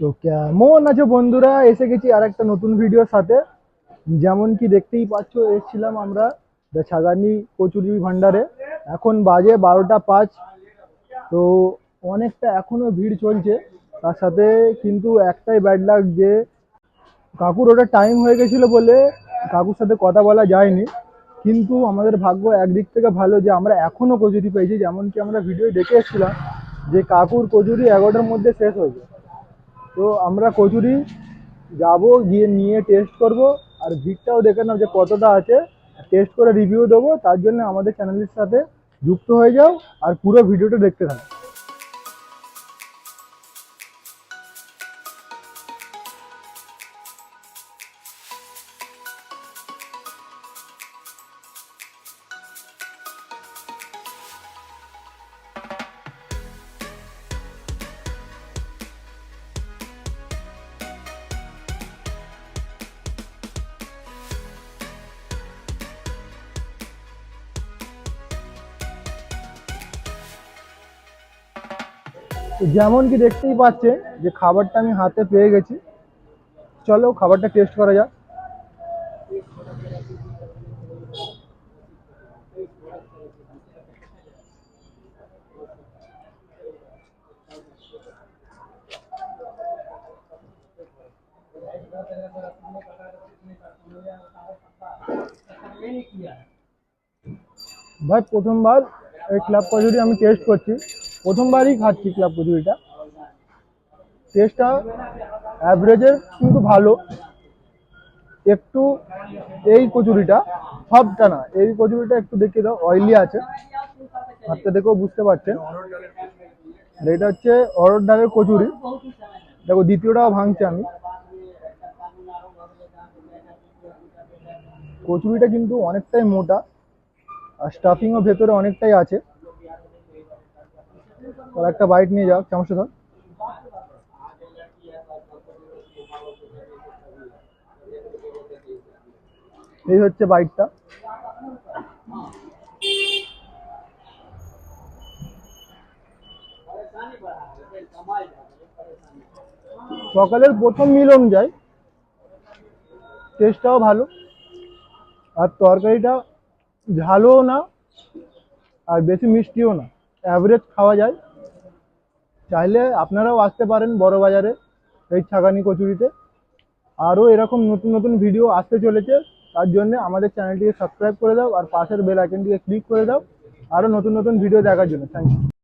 তো কেমন আছে বন্ধুরা, এসে গেছি আর একটা নতুন ভিডিওর সাথে। যেমন কি দেখতেই পাচ্ছ, এসেছিলাম আমরা দ্য ছাগানি কচুরি ভান্ডারে। এখন বাজে বারোটা পাঁচ, তো অনেকটা এখনও ভিড় চলছে। তার সাথে কিন্তু একটাই ব্যাড লাগ যে, কাকুর ওটা টাইম হয়ে গেছিল বলে কাকুর সাথে কথা বলা যায়নি। কিন্তু আমাদের ভাগ্য একদিক থেকে ভালো যে, আমরা এখনও কচুরি পেয়েছি। যেমন কি আমরা ভিডিও দেখে এসেছিলাম যে, কাকুর কচুরি এগারোটার মধ্যে শেষ হয়েছে তো আমরা কচুরি যাব, গিয়ে নিয়ে টেস্ট করব, আর ভিড়টাও দেখে নাও যে কতটা আছে। টেস্ট করে রিভিউ দেবো, তার জন্য আমাদের চ্যানেলের সাথে যুক্ত হয়ে যাও, আর পুরো ভিডিওটা দেখতে থাকো। তো যেমন কি দেখতেই পাচ্ছেন যে খাবারটা আমি হাতে পেয়ে গেছি। চলো খাবারটা টেস্ট করা যাক। ভাই, প্রথমবার এই ক্লাব কচুরি আমি টেস্ট করছি। প্রথমবারই খাচ্ছি ক্লাব কচুরিটা। টেস্টটা অ্যাভারেজের কিন্তু ভালো। একটু এই কচুরিটা, সবটা না, এই কচুরিটা একটু দেখিয়ে দাও অয়েলি আছে। হাতটা দেখেও বুঝতে পারছেন। আর এটা হচ্ছে অরড় ডালের কচুরি। দেখো দ্বিতীয়টাও ভাঙছে আমি। কচুরিটা কিন্তু অনেকটাই মোটা, আর স্টাফিংও ভেতরে অনেকটাই আছে। আর একটা বাইট নিয়ে যাও চামচটা ধর এই হচ্ছে বাইকটা সকালের প্রথম মিল অনুযায়ী টেস্টটাও ভালো, আর তরকারিটা ঝালও না, আর বেশি মিষ্টিও না। অ্যাভারেজ খাওয়া যায় চাইলে আপনারাও আসতে পারেন বড় বাজারে এই ছাগানি কচুরিতে। আরও এরকম নতুন নতুন ভিডিও আসতে চলেছে, তার জন্য আমাদের চ্যানেলটিকে সাবস্ক্রাইব করে দাও আর পাশের বেল আইকনটিকে ক্লিক করে দাও। আরও নতুন নতুন ভিডিও দেখার জন্য। Thank you